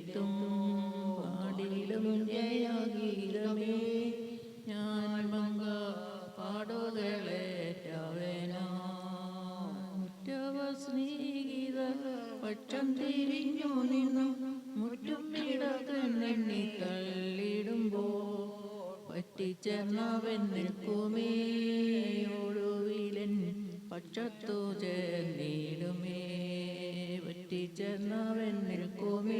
പാടിടും പാടിടും ജയഗീതമേ ഞാൻ മങ്ക പാടുകളേറ്റവനാറ്റവസ്നേഹിത പക്ഷം തിരിഞ്ഞു നിന്നു. മുറ്റും ഇടകണ്ണെണ്ണി തള്ളിടുമ്പോ പറ്റിച്ചേർന്നവൻ നിൽക്കുമേ. ഒടുവിലൻ പക്ഷത്തു ചേർന്നിടുമേ. പറ്റിച്ചേർന്നവൻ നിൽക്കുമേ.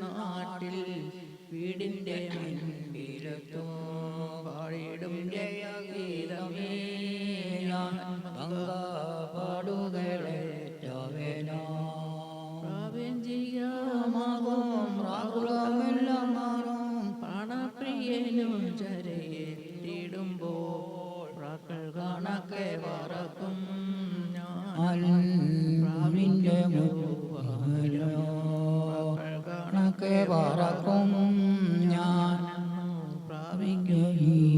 നാട്ടിൽ വീടിന്റെ മുൻപിലെത്തും പാടിടും ഞാൻ കണക്കെ പറ പറക്കും ഞാൻ പ്രാപിക്കുകയും